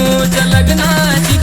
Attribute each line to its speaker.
Speaker 1: तुझ्या लग्नाची